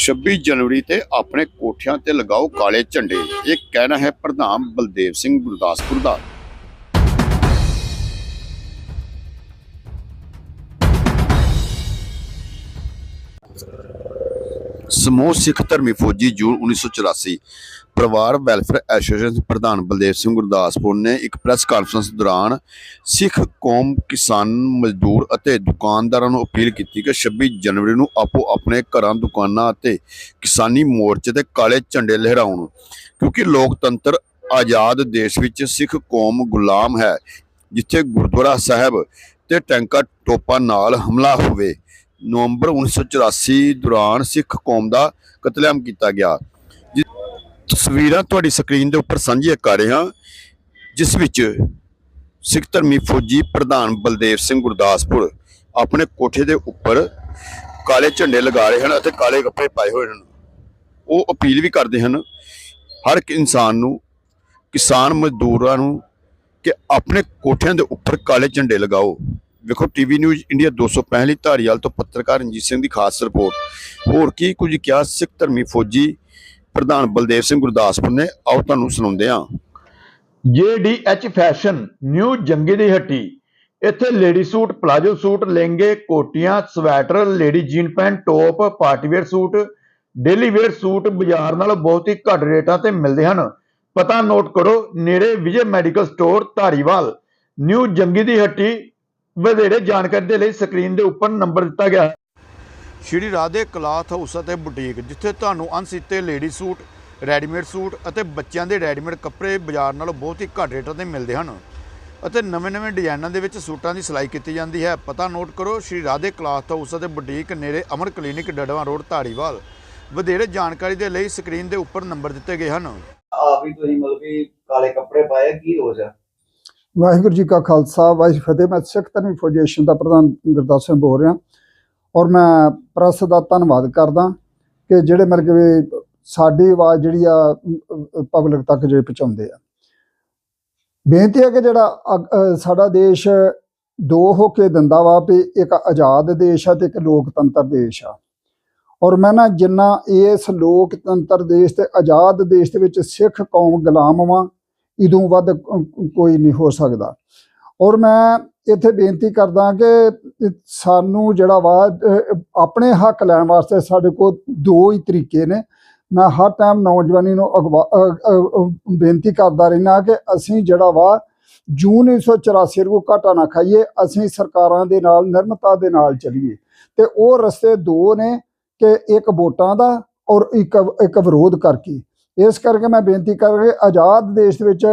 26 ਜਨਵਰੀ ਤੇ ਆਪਣੇ ਕੋਠਿਆਂ ਤੇ ਲਗਾਓ ਕਾਲੇ ਝੰਡੇ। ਇਹ ਕਹਿਣਾ ਹੈ ਪ੍ਰਧਾਨ ਬਲਦੇਵ ਸਿੰਘ ਗੁਰਦਾਸਪੁਰ ਦਾ। ਸਮੂਹ ਸਿੱਖ ਧਰਮੀ ਫੌਜੀ ਜੂਨ 1984 ਪਰਿਵਾਰ ਵੈਲਫੇਅਰ ਐਸੋਸੀਏਸ਼ਨ ਦੇ ਪ੍ਰਧਾਨ ਬਲਦੇਵ ਸਿੰਘ ਗੁਰਦਾਸਪੁਰ ਨੇ ਇੱਕ ਪ੍ਰੈਸ ਕਾਨਫਰੰਸ ਦੌਰਾਨ ਸਿੱਖ ਕੌਮ ਕਿਸਾਨ ਮਜ਼ਦੂਰ ਅਤੇ ਦੁਕਾਨਦਾਰਾਂ ਨੂੰ ਅਪੀਲ ਕੀਤੀ ਕਿ 26 ਜਨਵਰੀ ਨੂੰ ਆਪੋ ਆਪਣੇ ਘਰਾਂ, ਦੁਕਾਨਾਂ ਅਤੇ ਕਿਸਾਨੀ ਮੋਰਚੇ ਤੇ ਕਾਲੇ ਝੰਡੇ ਲਹਿਰਾਉਣ। ਕਿਉਂਕਿ ਲੋਕਤੰਤਰ ਆਜ਼ਾਦ ਦੇਸ਼ ਵਿੱਚ ਸਿੱਖ ਕੌਮ ਗੁਲਾਮ ਹੈ, ਜਿੱਥੇ ਗੁਰਦੁਆਰਾ ਸਾਹਿਬ ਤੇ ਟੈਂਕਾਂ ਟੋਪਾਂ ਨਾਲ ਹਮਲਾ ਹੋਵੇ। ਨਵੰਬਰ 1984 ਦੌਰਾਨ ਸਿੱਖ ਕੌਮ ਦਾ ਕਤਲੇਆਮ ਕੀਤਾ ਗਿਆ। ਤਸਵੀਰਾਂ ਤੁਹਾਡੀ ਸਕਰੀਨ ਦੇ ਉੱਪਰ ਸਾਂਝੀਆਂ ਕਰ ਰਹੇ ਹਾਂ, ਜਿਸ ਵਿੱਚ ਸਿੱਖ ਧਰਮੀ ਫੌਜੀ ਪ੍ਰਧਾਨ ਬਲਦੇਵ ਸਿੰਘ ਗੁਰਦਾਸਪੁਰ ਆਪਣੇ ਕੋਠੇ ਦੇ ਉੱਪਰ ਕਾਲੇ ਝੰਡੇ ਲਗਾ ਰਹੇ ਹਨ ਅਤੇ ਕਾਲੇ ਕੱਪੜੇ ਪਾਏ ਹੋਏ ਹਨ। ਉਹ ਅਪੀਲ ਵੀ ਕਰਦੇ ਹਨ, ਹਰ ਇੱਕ ਇਨਸਾਨ ਨੂੰ, ਕਿਸਾਨ ਮਜ਼ਦੂਰਾਂ ਨੂੰ ਕਿ ਆਪਣੇ ਕੋਠਿਆਂ ਦੇ ਉੱਪਰ ਕਾਲੇ ਝੰਡੇ ਲਗਾਓ। ਵੇਖੋ ਟੀਵੀ ਨਿਊਜ਼ ਇੰਡੀਆ 265 ਧਾਰੀਵਾਲ ਤੋਂ ਪੱਤਰਕਾਰ ਰਣਜੀਤ ਸਿੰਘ ਦੀ ਖਾਸ ਰਿਪੋਰਟ। ਹੋਰ ਕੀ ਕੁਝ ਕਿਹਾ ਸਿੱਖ ਧਰਮੀ ਫੌਜੀ ਪ੍ਰਧਾਨ ਬਲਦੇਵ ਸਿੰਘ ਗੁਰਦਾਸਪੁਰ ਨੇ ਆਓ ਤੁਹਾਨੂੰ ਸੁਣਾਉਂਦੇ ਹਾਂ। JDH ਫੈਸ਼ਨ, ਨਿਊ ਜੰਗੀ ਦੀ ਹੱਟੀ। ਇੱਥੇ ਲੇਡੀ ਸੂਟ, ਪਲਾਜੋ ਸੂਟ, ਲਹਿੰਗੇ, ਕੋਟੀਆਂ, sweater, lady jean pant, top party wear suit, daily wear suit ਬਾਜ਼ਾਰ ਨਾਲੋਂ ਬਹੁਤ ਹੀ ਘੱਟ ਰੇਟਾਂ ਤੇ ਮਿਲਦੇ ਹਨ। ਪਤਾ ਨੋਟ ਕਰੋ, ਨੇੜੇ Vijay medical store, Dhariwal. New Jangi ਦੀ ਹੱਟੀ ਵਧੇਰੇ ਜਾਣਕਾਰੀ ਦੇ ਲਈ ਸਕਰੀਨ ਦੇ ਉੱਪਰ ਨੰਬਰ ਦਿੱਤਾ ਗਿਆ ਹੈ। ਸ਼੍ਰੀ ਰਾਧੇ ਕਲਾਥ ਹਾਊਸ ਅਤੇ ਬੁਟੀਕ ਜਿੱਥੇ ਤੁਹਾਨੂੰ ਅਣਸੀਤੇ ਲੇਡੀ ਸੂਟ ਰੈਡੀਮੇਡ ਸੂਟ ਅਤੇ ਬੱਚਿਆਂ ਦੇ ਰੈਡੀਮੇਡ ਕੱਪੜੇ ਬਾਜ਼ਾਰ ਨਾਲੋਂ ਬਹੁਤ ਹੀ ਘੱਟ ਰੇਟਾਂ ਤੇ ਮਿਲਦੇ ਹਨ। ਅਤੇ ਨਵੇਂ-ਨਵੇਂ ਡਿਜ਼ਾਈਨਾਂ ਦੇ ਵਿੱਚ ਸੂਟਾਂ ਦੀ ਸਿਲਾਈ ਕੀਤੀ ਜਾਂਦੀ ਹੈ। ਪਤਾ ਨੋਟ ਕਰੋ ਸ਼੍ਰੀ ਰਾਧੇ ਕਲਾਥ ਹਾਊਸ ਅਤੇ ਬੁਟੀਕ ਨੇੜੇ ਅਮਰ ਕਲੀਨਿਕ ਡੜਵਾ ਰੋਡ ਧਾਰੀਵਾਲ। ਵਧੇਰੇ ਜਾਣਕਾਰੀ ਦੇ ਲਈ ਸਕਰੀਨ ਦੇ ਉੱਪਰ ਨੰਬਰ ਦਿੱਤੇ ਗਏ ਹਨ। ਆਪ ਹੀ ਤੁਸੀਂ ਮਤਲਬ ਵੀ ਕਾਲੇ ਕੱਪੜੇ ਪਾਏ ਕੀ ਹੋ ਜਾ ਵਾਹਿਗੁਰੂ ਜੀ ਕਾ ਖਾਲਸਾ ਵਾਹਿਗੁਰੂ ਫਤਿਹ। ਮੈਂ ਸਿੱਖ ਧਰਮੀ ਫੌਜੇਸ਼ਨ ਦਾ ਪ੍ਰਧਾਨ ਗੁਰਦਾਸ ਸਿੰਘ ਬੋਲ ਰਿਹਾ। ਔਰ ਮੈਂ ਪ੍ਰੈਸ ਦਾ ਧੰਨਵਾਦ ਕਰਦਾ ਕਿ ਜਿਹੜੇ ਮਤਲਬ ਕਿ ਸਾਡੀ ਆਵਾਜ਼ ਜਿਹੜੀ ਆ ਪਬਲਿਕ ਤੱਕ ਜਿਹੜੇ ਪਹੁੰਚਾਉਂਦੇ ਆ। ਬੇਨਤੀ ਹੈ ਕਿ ਜਿਹੜਾ ਸਾਡਾ ਦੇਸ਼ ਦੋ ਹੋ ਕੇ ਦਿੰਦਾ ਵਾ ਵੀ ਇੱਕ ਆਜ਼ਾਦ ਦੇਸ਼ ਆ ਤੇ ਇੱਕ ਲੋਕਤੰਤਰ ਦੇਸ਼ ਆ। ਔਰ ਮੈਂ ਨਾ ਜਿੰਨਾ ਇਸ ਲੋਕਤੰਤਰ ਦੇਸ਼ ਤੇ ਆਜ਼ਾਦ ਦੇਸ਼ ਦੇ ਵਿੱਚ ਸਿੱਖ ਕੌਮ ਗੁਲਾਮ ਵਾਂ, ਇਦੋਂ ਵੱਧ ਕੋਈ ਨਹੀਂ ਹੋ ਸਕਦਾ। ਔਰ ਮੈਂ ਇੱਥੇ ਬੇਨਤੀ ਕਰਦਾ ਕਿ ਸਾਨੂੰ ਜਿਹੜਾ ਵਾ ਆਪਣੇ ਹੱਕ ਲੈਣ ਵਾਸਤੇ ਸਾਡੇ ਕੋਲ ਦੋ ਹੀ ਤਰੀਕੇ ਨੇ। ਮੈਂ ਹਰ ਟਾਈਮ ਨੌਜਵਾਨੀ ਨੂੰ ਅਗਵਾ ਬੇਨਤੀ ਕਰਦਾ ਰਹਿਣਾ ਕਿ ਅਸੀਂ ਜਿਹੜਾ ਵਾ, ਜੂਨ 1984 ਨੂੰ ਘਾਟਾ ਨਾ ਖਾਈਏ, ਅਸੀਂ ਸਰਕਾਰਾਂ ਦੇ ਨਾਲ, ਨਿਰਮਤਾ ਦੇ ਨਾਲ ਚੱਲੀਏ। ਤੇ ਉਹ ਰਸਤੇ ਦੋ ਨੇ ਕਿ ਇੱਕ ਵੋਟਾਂ ਦਾ ਔਰ ਇੱਕ ਇੱਕ ਵਿਰੋਧ ਕਰਕੇ। ਇਸ ਕਰਕੇ ਮੈਂ ਬੇਨਤੀ ਕਰ ਰਿਹਾ ਆਜ਼ਾਦ ਦੇਸ਼ ਦੇ ਵਿੱਚ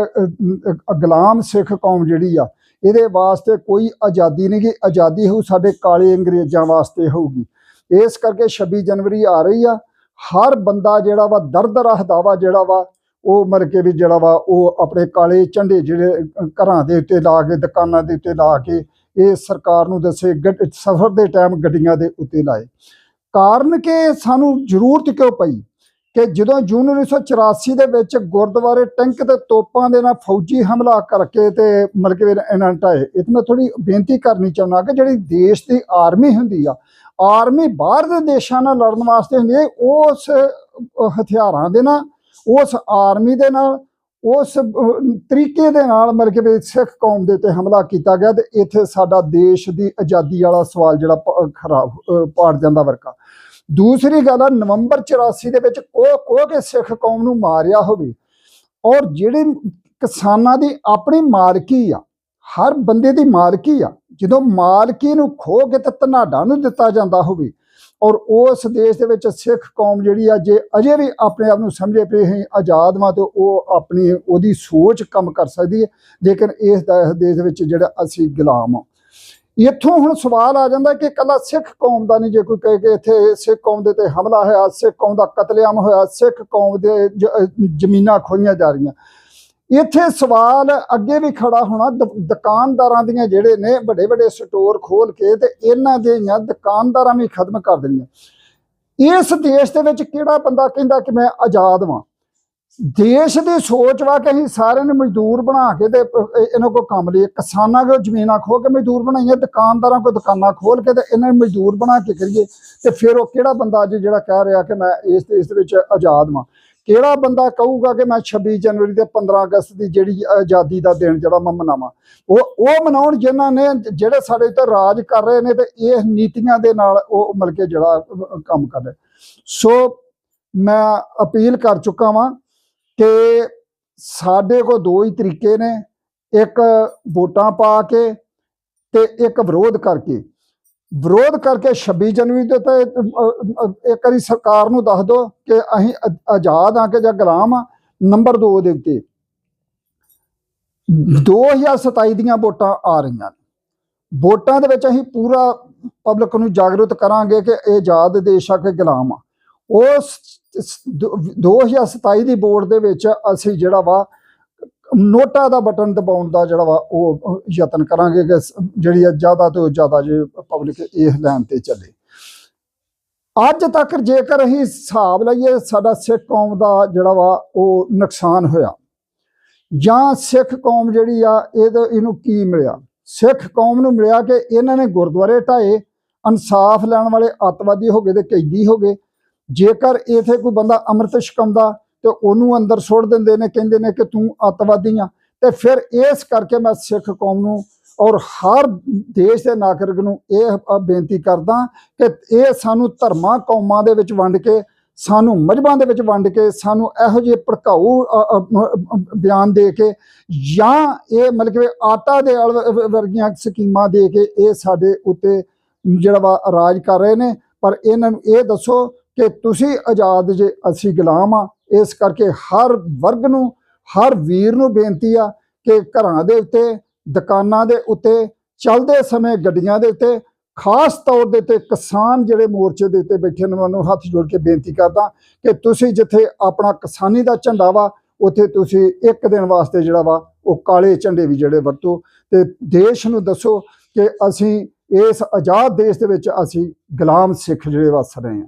ਗੁਲਾਮ ਸਿੱਖ ਕੌਮ ਜਿਹੜੀ ਆ ਇਹਦੇ ਵਾਸਤੇ ਕੋਈ ਆਜ਼ਾਦੀ ਨਹੀਂ ਗੀ, ਆਜ਼ਾਦੀ ਹੋਊ ਸਾਡੇ ਕਾਲੇ ਅੰਗਰੇਜ਼ਾਂ ਵਾਸਤੇ ਹੋਊਗੀ। ਇਸ ਕਰਕੇ 26 ਜਨਵਰੀ ਆ ਰਹੀ ਆ, ਹਰ ਬੰਦਾ ਜਿਹੜਾ ਵਾ ਦਰਦ ਰੱਖਦਾ ਵਾ ਜਿਹੜਾ ਵਾ, ਉਹ ਮਰ ਕੇ ਵੀ ਜਿਹੜਾ ਵਾ, ਉਹ ਆਪਣੇ ਕਾਲੇ ਝੰਡੇ ਜਿਹੜੇ ਘਰਾਂ ਦੇ ਉੱਤੇ ਲਾ ਕੇ, ਦੁਕਾਨਾਂ ਦੇ ਉੱਤੇ ਲਾ ਕੇ, ਇਹ ਸਰਕਾਰ ਨੂੰ ਦੱਸੇ ਗੱਡ- ਸਫ਼ਰ ਦੇ ਟਾਈਮ ਗੱਡੀਆਂ ਦੇ ਉੱਤੇ ਲਾਏ। ਕਾਰਨ ਕਿ ਸਾਨੂੰ ਜ਼ਰੂਰਤ ਕਿਉਂ ਪਈ? ਕਿ ਜਦੋਂ ਜੂਨ 1984 ਦੇ ਵਿੱਚ ਗੁਰਦੁਆਰੇ ਟੈਂਕ ਤੇ ਤੋਪਾਂ ਦੇ ਨਾਲ ਫੌਜੀ ਹਮਲਾ ਕਰਕੇ ਤੇ ਮਤਲਬ ਕਿ ਇਹਨਾਂ ਨੇ ਇਹ ਤਾਂ ਮੈਂ ਥੋੜੀ ਬੇਨਤੀ ਕਰਨੀ ਚਾਹੁੰਦਾ ਕਿ ਜਿਹੜੀ ਦੇਸ਼ ਦੀ ਆਰਮੀ ਹੁੰਦੀ ਆ, ਆਰਮੀ ਬਾਹਰ ਦੇ ਦੇਸ਼ਾਂ ਨਾਲ ਲੜਨ ਵਾਸਤੇ ਹੁੰਦੀ ਹੈ, ਉਸ ਹਥਿਆਰਾਂ ਦੇ ਨਾਲ, ਉਸ ਆਰਮੀ ਦੇ ਨਾਲ, ਉਸ ਤਰੀਕੇ ਦੇ ਨਾਲ ਮਤਲਬ ਕਿ ਵੀ ਸਿੱਖ ਕੌਮ ਦੇ ਉੱਤੇ ਹਮਲਾ ਕੀਤਾ ਗਿਆ ਤੇ ਇੱਥੇ ਸਾਡਾ ਦੇਸ਼ ਦੀ ਆਜ਼ਾਦੀ ਵਾਲਾ ਸਵਾਲ ਜਿਹੜਾ ਖਰਾਬ ਪਾੜ ਜਾਂਦਾ ਵਰਕਾ ਦੂਸਰੀ ਗੱਲ ਆ, ਨਵੰਬਰ 84 ਦੇ ਵਿੱਚ ਕੋਹ ਕੋਹ ਕੇ ਸਿੱਖ ਕੌਮ ਨੂੰ ਮਾਰਿਆ ਹੋਵੇ ਔਰ ਜਿਹੜੇ ਕਿਸਾਨਾਂ ਦੀ ਆਪਣੀ ਮਾਲਕੀ ਆ, ਹਰ ਬੰਦੇ ਦੀ ਮਾਲਕੀ ਆ, ਜਦੋਂ ਮਾਲਕੀ ਨੂੰ ਖੋ ਕੇ ਤੇ ਧਨਾਡਾ ਨੂੰ ਦਿੱਤਾ ਜਾਂਦਾ ਹੋਵੇ ਔਰ ਉਸ ਦੇਸ਼ ਦੇ ਵਿੱਚ ਸਿੱਖ ਕੌਮ ਜਿਹੜੀ ਆ, ਜੇ ਅਜੇ ਵੀ ਆਪਣੇ ਆਪ ਨੂੰ ਸਮਝੇ ਪਏ ਹੈ ਆਜ਼ਾਦ ਵਾਂ ਤੇ ਉਹ ਆਪਣੀ ਉਹਦੀ ਸੋਚ ਕੰਮ ਕਰ ਸਕਦੀ ਹੈ, ਲੇਕਿਨ ਇਸ ਦਾ- ਦੇਸ਼ ਦੇ ਵਿੱਚ ਜਿਹੜਾ ਅਸੀਂ ਗੁਲਾਮ ਆ। ਇੱਥੋਂ ਹੁਣ ਸਵਾਲ ਆ ਜਾਂਦਾ ਕਿ ਇਕੱਲਾ ਸਿੱਖ ਕੌਮ ਦਾ ਨਹੀਂ, ਜੇ ਕੋਈ ਕਹੇ ਕਿ ਇੱਥੇ ਸਿੱਖ ਕੌਮ ਦੇ ਤੇ ਹਮਲਾ ਹੋਇਆ, ਸਿੱਖ ਕੌਮ ਦਾ ਕਤਲੇਆਮ ਹੋਇਆ, ਸਿੱਖ ਕੌਮ ਦੇ ਜ- ਜ਼ਮੀਨਾਂ ਖੋਈਆਂ ਜਾ ਰਹੀਆਂ। ਇੱਥੇ ਸਵਾਲ ਅੱਗੇ ਵੀ ਖੜਾ ਹੋਣਾ, ਦੁ- ਦੁਕਾਨਦਾਰਾਂ ਦੀਆਂ ਜਿਹੜੇ ਨੇ ਵੱਡੇ ਵੱਡੇ ਸਟੋਰ ਖੋਲ ਕੇ ਤੇ ਇਹਨਾਂ ਦੀਆਂ ਦੁਕਾਨਦਾਰਾਂ ਵੀ ਖਤਮ ਕਰ ਦੇਣੀਆਂ। ਇਸ ਦੇਸ਼ ਦੇ ਵਿੱਚ ਕਿਹੜਾ ਬੰਦਾ ਕਹਿੰਦਾ ਕਿ ਮੈਂ ਆਜ਼ਾਦ ਵਾਂ? ਦੇਸ਼ ਦੀ ਸੋਚ ਵਾ ਕਿ ਅਸੀਂ ਸਾਰਿਆਂ ਨੂੰ ਮਜ਼ਦੂਰ ਬਣਾ ਕੇ ਤੇ ਇਹਨਾਂ ਕੋ ਕੰਮ ਲਈ, ਕਿਸਾਨਾਂ ਕੋ ਜ਼ਮੀਨਾਂ ਖੋ ਕੇ ਮਜ਼ਦੂਰ ਬਣਾਈਏ, ਦੁਕਾਨਦਾਰਾਂ ਕੋ ਦੁਕਾਨਾਂ ਖੋਲ ਕੇ ਤੇ ਇਹਨਾਂ ਨੂੰ ਮਜ਼ਦੂਰ ਬਣਾ ਕੇ ਕਰੀਏ। ਤੇ ਫਿਰ ਉਹ ਕਿਹੜਾ ਬੰਦਾ ਅੱਜ ਜਿਹੜਾ ਕਹਿ ਰਿਹਾ ਕਿ ਮੈਂ ਇਸ ਇਸ ਵਿੱਚ ਆਜ਼ਾਦ ਵਾਂ? ਕਿਹੜਾ ਬੰਦਾ ਕਹੂਗਾ ਕਿ ਮੈਂ 26 ਜਨਵਰੀ ਤੇ 15 ਅਗਸਤ ਦੀ ਜਿਹੜੀ ਆਜ਼ਾਦੀ ਦਾ ਦਿਨ ਜਿਹੜਾ ਮੈਂ ਮਨਾਵਾਂ? ਉਹ ਉਹ ਮਨਾਉਣ ਜਿਨ੍ਹਾਂ ਨੇ ਜਿਹੜੇ ਸਾਡੇ ਤੇ ਰਾਜ ਕਰ ਰਹੇ ਨੇ ਤੇ ਇਹ ਨੀਤੀਆਂ ਦੇ ਨਾਲ ਉਹ ਮਿਲ ਕੇ ਜਿਹੜਾ ਕੰਮ ਕਰ ਰਹੇ। ਸੋ ਮੈਂ ਅਪੀਲ ਕਰ ਚੁੱਕਾ ਵਾਂ ਕਿ ਸਾਡੇ ਕੋਲ ਦੋ ਹੀ ਤਰੀਕੇ ਨੇ, ਇੱਕ ਵੋਟਾਂ ਪਾ ਕੇ ਤੇ ਇੱਕ ਵਿਰੋਧ ਕਰਕੇ। ਵਿਰੋਧ ਕਰਕੇ 26 ਜਨਵਰੀ ਦੇ ਤੇ ਇੱਕ ਵਾਰੀ ਸਰਕਾਰ ਨੂੰ ਦੱਸ ਦਿਓ ਕਿ ਅਸੀਂ ਆਜ਼ਾਦ ਆ ਕਿ ਜਾਂ ਗੁਲਾਮ ਆ ਨੰਬਰ 2 ਦੇ ਉੱਤੇ। 2027 ਦੀਆਂ ਵੋਟਾਂ ਆ ਰਹੀਆਂ ਨੇ। ਵੋਟਾਂ ਦੇ ਵਿੱਚ ਅਸੀਂ ਪੂਰਾ ਪਬਲਿਕ ਨੂੰ ਜਾਗਰੂਕ ਕਰਾਂਗੇ ਕਿ ਇਹ ਆਜ਼ਾਦ ਦੇਸ਼ ਆ ਕਿ ਗੁਲਾਮ ਆ। ਉਸ 2027 ਦੀ ਬੋਰਡ ਦੇ ਵਿੱਚ ਅਸੀਂ ਜਿਹੜਾ ਵਾ, ਨੋਟਾ ਦਾ ਬਟਨ ਦਬਾਉਣ ਦਾ ਜਿਹੜਾ ਵਾ, ਉਹ ਯਤਨ ਕਰਾਂਗੇ ਕਿ ਜਿਹੜੀ ਆ ਜ਼ਿਆਦਾ ਤੋਂ ਜ਼ਿਆਦਾ ਜੇ ਪਬਲਿਕ ਇਹ ਲਾਈਨ ਤੇ ਚੱਲੇ। ਅੱਜ ਤੱਕ ਜੇਕਰ ਅਸੀਂ ਹਿਸਾਬ ਲਈਏ, ਸਾਡਾ ਸਿੱਖ ਕੌਮ ਦਾ ਜਿਹੜਾ ਵਾ, ਉਹ ਨੁਕਸਾਨ ਹੋਇਆ। ਜਾਂ ਸਿੱਖ ਕੌਮ ਜਿਹੜੀ ਆ, ਇਹਦੇ, ਇਹਨੂੰ ਕੀ ਮਿਲਿਆ? ਸਿੱਖ ਕੌਮ ਨੂੰ ਮਿਲਿਆ ਕਿ ਇਹਨਾਂ ਨੇ ਗੁਰਦੁਆਰੇ ਢਾਏ, ਇਨਸਾਫ ਲੈਣ ਵਾਲੇ ਅੱਤਵਾਦੀ ਹੋ ਗਏ ਤੇ ਕੈਦੀ ਹੋ ਗਏ। ਜੇਕਰ ਇਥੇ ਕੋਈ ਬੰਦਾ ਅੰਮ੍ਰਿਤ ਛਕਾਉਂਦਾ ਤੇ ਉਹਨੂੰ ਅੰਦਰ ਸੁੱਟ ਦਿੰਦੇ ਨੇ, ਕਹਿੰਦੇ ਨੇ ਕਿ ਤੂੰ ਅੱਤਵਾਦੀ ਆ, ਤੇ ਫਿਰ ਇਸ ਕਰਕੇ ਮੈਂ ਸਿੱਖ ਕੌਮ ਨੂੰ ਔਰ ਹਰ ਦੇਸ਼ ਦੇ ਨਾਗਰਿਕ ਨੂੰ ਇਹ ਬੇਨਤੀ ਕਰਦਾ ਕਿ ਇਹ ਸਾਨੂੰ ਧਰਮਾਂ ਕੌਮਾਂ ਦੇ ਵਿੱਚ ਵੰਡ ਕੇ, ਸਾਨੂੰ ਮਜ਼ਹਬਾਂ ਦੇ ਵਿੱਚ ਵੰਡ ਕੇ, ਸਾਨੂੰ ਇਹੋ ਜਿਹੇ ਭੜਕਾਊ ਬਿਆਨ ਦੇ ਕੇ ਜਾਂ ਇਹ ਮਤਲਬ ਕਿ ਆਟਾ ਦੇ ਅਲ- ਵਰਗੀਆਂ ਸਕੀਮਾਂ ਦੇ ਕੇ ਇਹ ਸਾਡੇ ਉੱਤੇ ਜਿਹੜਾ ਵਾ ਰਾਜ ਕਰ ਰਹੇ ਨੇ। ਪਰ ਇਹਨਾਂ ਨੂੰ ਇਹ ਦੱਸੋ ਕਿ ਤੁਸੀਂ ਆਜ਼ਾਦ ਜੇ ਅਸੀਂ ਗੁਲਾਮ ਆ, ਇਸ ਕਰਕੇ ਹਰ ਵਰਗ ਨੂੰ, ਹਰ ਵੀਰ ਨੂੰ ਬੇਨਤੀ ਆ ਕਿ ਘਰਾਂ ਦੇ ਉੱਤੇ, ਦੁਕਾਨਾਂ ਦੇ ਉੱਤੇ, ਚੱਲਦੇ ਸਮੇਂ ਗੱਡੀਆਂ ਦੇ ਉੱਤੇ, ਖਾਸ ਤੌਰ ਦੇ ਤੇ ਕਿਸਾਨ ਜਿਹੜੇ ਮੋਰਚੇ ਦੇ ਉੱਤੇ ਬੈਠੇ ਨੇ ਉਹਨਾਂ ਉਹਨੂੰ ਹੱਥ ਜੋੜ ਕੇ ਬੇਨਤੀ ਕਰਦਾ ਕਿ ਤੁਸੀਂ ਜਿੱਥੇ ਆਪਣਾ ਕਿਸਾਨੀ ਦਾ ਝੰਡਾ ਵਾ, ਉੱਥੇ ਤੁਸੀਂ ਇੱਕ ਦਿਨ ਵਾਸਤੇ ਜਿਹੜਾ ਵਾ, ਉਹ ਕਾਲੇ ਝੰਡੇ ਵੀ ਜਿਹੜੇ ਵਰਤੋ ਤੇ ਦੇਸ਼ ਨੂੰ ਦੱਸੋ ਕਿ ਅਸੀਂ ਇਸ ਆਜ਼ਾਦ ਦੇਸ਼ ਦੇ ਵਿੱਚ ਅਸੀਂ ਗੁਲਾਮ ਸਿੱਖ ਜਿਹੜੇ ਵਸ ਰਹੇ ਹਾਂ।